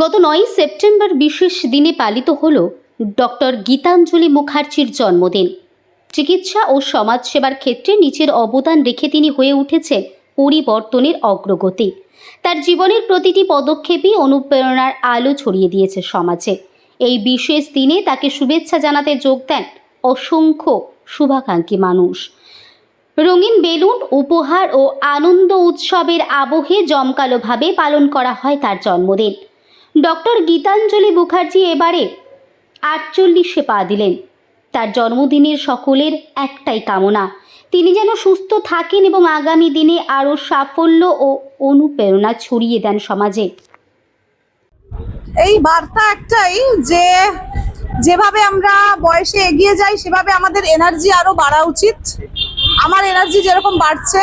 গত নয় সেপ্টেম্বর বিশেষ দিনে পালিত হল ডক্টর গীতাঞ্জলি মুখার্জির জন্মদিন। চিকিৎসা ও সমাজসেবার ক্ষেত্রে নিজের অবদান রেখে তিনি হয়ে উঠেছেন পরিবর্তনের অগ্রগতি। তার জীবনের প্রতিটি পদক্ষেপই অনুপ্রেরণার আলো ছড়িয়ে দিয়েছে সমাজে। এই বিশেষ দিনে তাকে শুভেচ্ছা জানাতে যোগ দেন অসংখ্য শুভাকাঙ্ক্ষী মানুষ। রঙিন বেলুন, উপহার ও আনন্দ উৎসবের আবহে জমকালোভাবে পালন করা হয় তার জন্মদিন। ডক্টর গীতাঞ্জলি মুখার্জি এবারে আটচল্লিশে পা দিলেন। তার জন্মদিনের সকলের একটাই কামনা, তিনি যেন সুস্থ থাকেন এবং আগামী দিনে আরও সাফল্য ও অনুপ্রেরণা ছড়িয়ে দেন সমাজে। এই বার্তা একটাই যে, যেভাবে আমরা বয়সে এগিয়ে যাই, সেভাবে আমাদের এনার্জি আরও বাড়া উচিত। আমার এনার্জি যেরকম বাড়ছে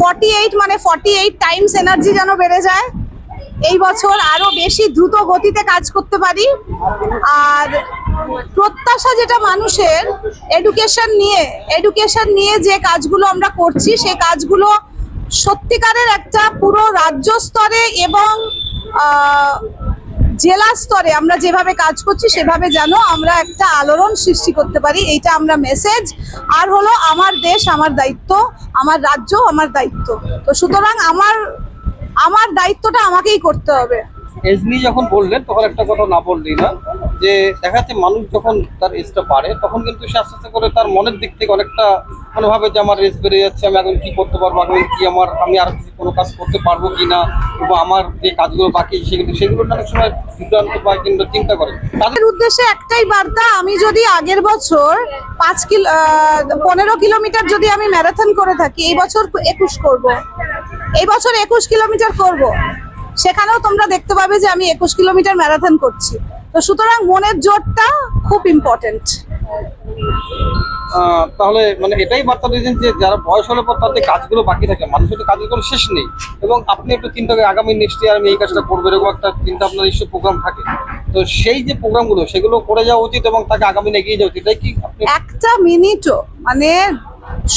ফর্টি এইট মানে ফর্টি এইট টাইমস এনার্জি যেন বেড়ে যায়। এই বছর আরও বেশি দ্রুত গতিতে কাজ করতে পারি। আর প্রত্যাশা যেটা মানুষের এডুকেশন নিয়ে এডুকেশন নিয়ে যে কাজগুলো আমরা করছি, সেই কাজগুলো সত্যিকারের একটা পুরো রাজ্য স্তরে এবং জেলা স্তরে আমরা যেভাবে কাজ করছি, সেভাবে যেন আমরা একটা আলোড়ন সৃষ্টি করতে পারি, এইটা আমরা মেসেজ আর হলো আমার দেশ, আমার দায়িত্ব, আমার রাজ্য, আমার দায়িত্ব। তো সুতরাং আমার আমার দায়িত্বটা আমাকেই করতে হবে এজ নিয়ে যখন বললেন তখন একটা কথা না বললেই না যে দেখা যাচ্ছে মানুষ যখন তার এজটা বাড়ে তখন কিন্তু সে আস্তে আস্তে করে তার মনের দিক থেকে অনেকটা মানে ভাবে যে আমার এজ বেড়ে যাচ্ছে আমি এখন কি করতে পারব এখন কি আমার আমি আর কিছু কোনো কাজ করতে পারব কি না এবং আমার যে কাজগুলো বাকি সেগুলো সেগুলো অনেক সময় বিভ্রান্ত বা কিংবা চিন্তা করে তাদের উদ্দেশ্যে একটাই বার্তা আমি যদি আগের বছর পাঁচ কিলো পনেরো কিলোমিটার যদি আমি ম্যারাথন করে থাকি এই বছর একুশ করব। এই বছর একুশ কিলোমিটার করব। সেখানেও তোমরা দেখতে পাবে যে আমি একুশ কিলোমিটার ম্যারাথন করছি। তো সুতরাং মনের জোরটা খুব ইম্পর্টেন্ট তাহলে মানে এটাই বার্তা দিয়েছেন যে যারা বয়স হলে পর তাদের কাজগুলো বাকি থাকে মানুষের তো কাজের কোনো শেষ নেই। এবং আপনি একটু চিন্তা করেন আগামী নেক্সট ইয়ার আমি এই কাজটা করব এরকম একটা চিন্তা আপনার নিশ্চয় প্রোগ্রাম থাকে। তো সেই যে প্রোগ্রামগুলো সেগুলো করে যাওয়া উচিত এবং তাকে আগামী এগিয়ে যাওয়া উচিত এটাই কি একটা মিনিটও মানে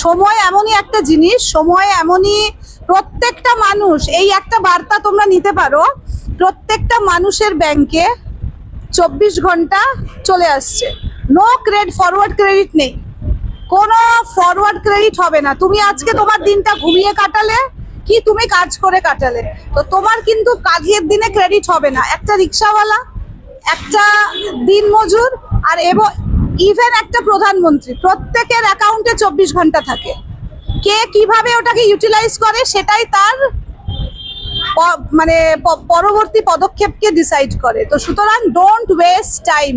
সময় এমনই একটা জিনিস, সময় এমনই প্রত্যেকটা মানুষ, এই একটা বার্তা তোমরা নিতে পারো, প্রত্যেকটা মানুষের ব্যাংকে চব্বিশ ঘণ্টা চলে আসছে। নো ক্রেড ফরওয়ার্ড ক্রেডিট নেই। কোনো ফরওয়ার্ড ক্রেডিট হবে না। তুমি আজকে তোমার দিনটা ঘুমিয়ে কাটালে, কি তুমি কাজ করে কাটালে? তো তোমার কিন্তু কাজের দিনে ক্রেডিট হবে না। একটা রিক্সাওয়ালা, একটা দিন মজুর আর এবং ইভেন একটা প্রধানমন্ত্রী, প্রত্যেকের অ্যাকাউন্টে চব্বিশ ঘণ্টা থাকে। কে কীভাবে ওটাকে ইউটিলাইজ করে সেটাই তার মানে পরবর্তী পদক্ষেপকে ডিসাইড করে। তো সুতরাং don't waste time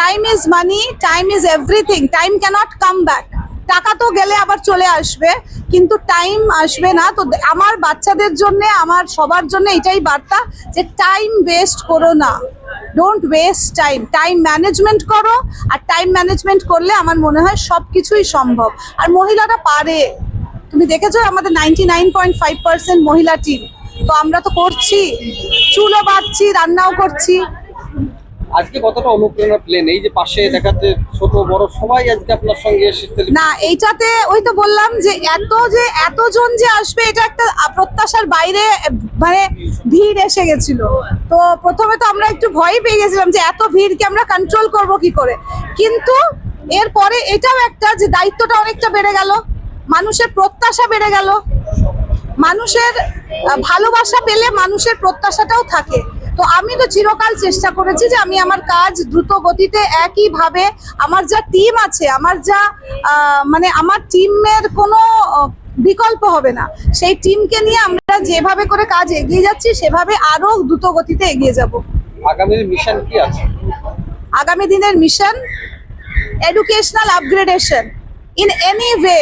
time is money time is everything time cannot come back টাকা তো গেলে আবার চলে আসবে, কিন্তু টাইম আসবে না। তো আমার বাচ্চাদের জন্য, আমার সবার জন্য এটাই বার্তা যে টাইম ওয়েস্ট করো না। Don't waste time time management করো আর টাইম ম্যানেজমেন্ট করলে আমার মনে হয় সব কিছুই সম্ভব। আর মহিলারা পারে। তুমি দেখেছ আমাদের ninety nine point five percent মহিলা টিম তো আমরা তো করছি। চুলও বাড়ছি রান্নাও করছি। আজকে কতটা অনুপ্রেরণা পেলেন? এই যে পাশে দেখাচ্ছে ছোট বড় সবাই আজকে আপনার সঙ্গে এসেছে না, এইটাতে ওই তো বললাম যে এত যে, এতজন যে আসবে, এটা একটা প্রত্যাশার বাইরে মানে ভিড় এসে গেছিল। তো প্রথমে তো আমরা একটু ভয় পেয়ে গেছিলাম যে এত ভিড়কে আমরা কন্ট্রোল করব কি করে? কিন্তু এরপরে এটাও একটা যে দায়িত্বটা অনেকটা বেড়ে গেল। মানুষের প্রত্যাশা বেড়ে গেল। মানুষের ভালোবাসা পেলে মানুষের প্রত্যাশাটাও থাকে। তো আমি তো চিরকাল চেষ্টা করেছি যে আমি আমার কাজ দ্রুত গতিতে একইভাবে আমার যা টিম আছে আমার যা মানে আমার টিমের কোনো বিকল্প হবে না। সেই টিমকে নিয়ে আমরা যেভাবে করে কাজ এগিয়ে যাচ্ছি সেভাবে আরও দ্রুত গতিতে এগিয়ে যাব। আগামী মিশন কি আছে? আগামী দিনের mission educational upgradation in any way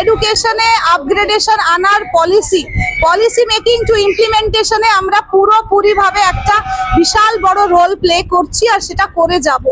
এডুকেশনে upgradation আনার পলিসি পলিসি মেকিং টু ইমপ্লিমেন্টেশনে আমরা পুরোপুরিভাবে একটা বিশাল বড় রোল প্লে করছি আর সেটা করে যাব।